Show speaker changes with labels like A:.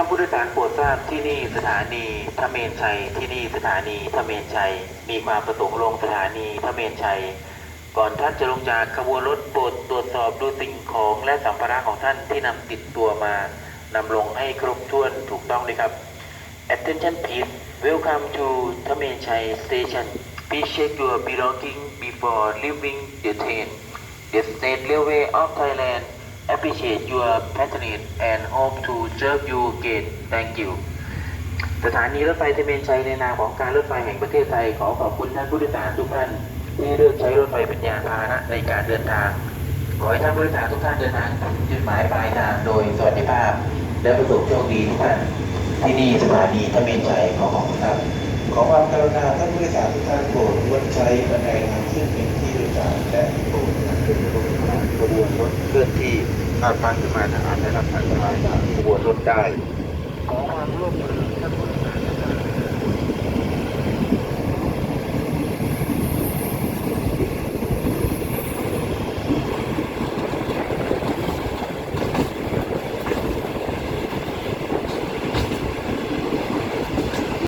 A: ท่านผู้โดยสารโปรดทราบที่นี่สถานีทเมนชัย ที่นี่สถานีทเมนชัย มีความประสงค์ลงสถานีทเมนชัย ก่อนท่านจะลงจากขบวนรถโปรดตรวจสอบดูสิ่งของและสัมภาระของท่านที่นำติดตัวมานำลงให้ครบถ้วนถูกต้องเลยครับ Attention please Welcome to Thamenchai Station Please check your belonging before leaving the train The State Railway of Thailand appreciate your patronage and hope to serve you again Thank you สถานีรถไฟเทเมนชัยในนามของการรถไฟแห่งประเทศไทยขอขอบคุณท่านผู้โดยสารทุกท่านที่เลือกใช้รถไฟเป็นยานพาหนะในการเดินทาง ขอให้ท่านผู้โดยสารทุกท่านเดินทางถึงจุดหมายปลายทางโดยสวัสดิภาพ และประสบโชคดีทุกท่านที่นี่สถานีเทเมนชัยขอขอบคุณครับ
B: ขอความกรุณาท่านผู้โดยสารทุกท่านโปรดงดใช้บันไดทางขึ้นเป็นที่โดยสารและโปรดขึ้นรถ
A: ขบวนรถเคลื่อนที่คาดฟังขึ้นมาทหารได้รับอันตรายขบวนรถได้ขอความร่วมมือท่านผู้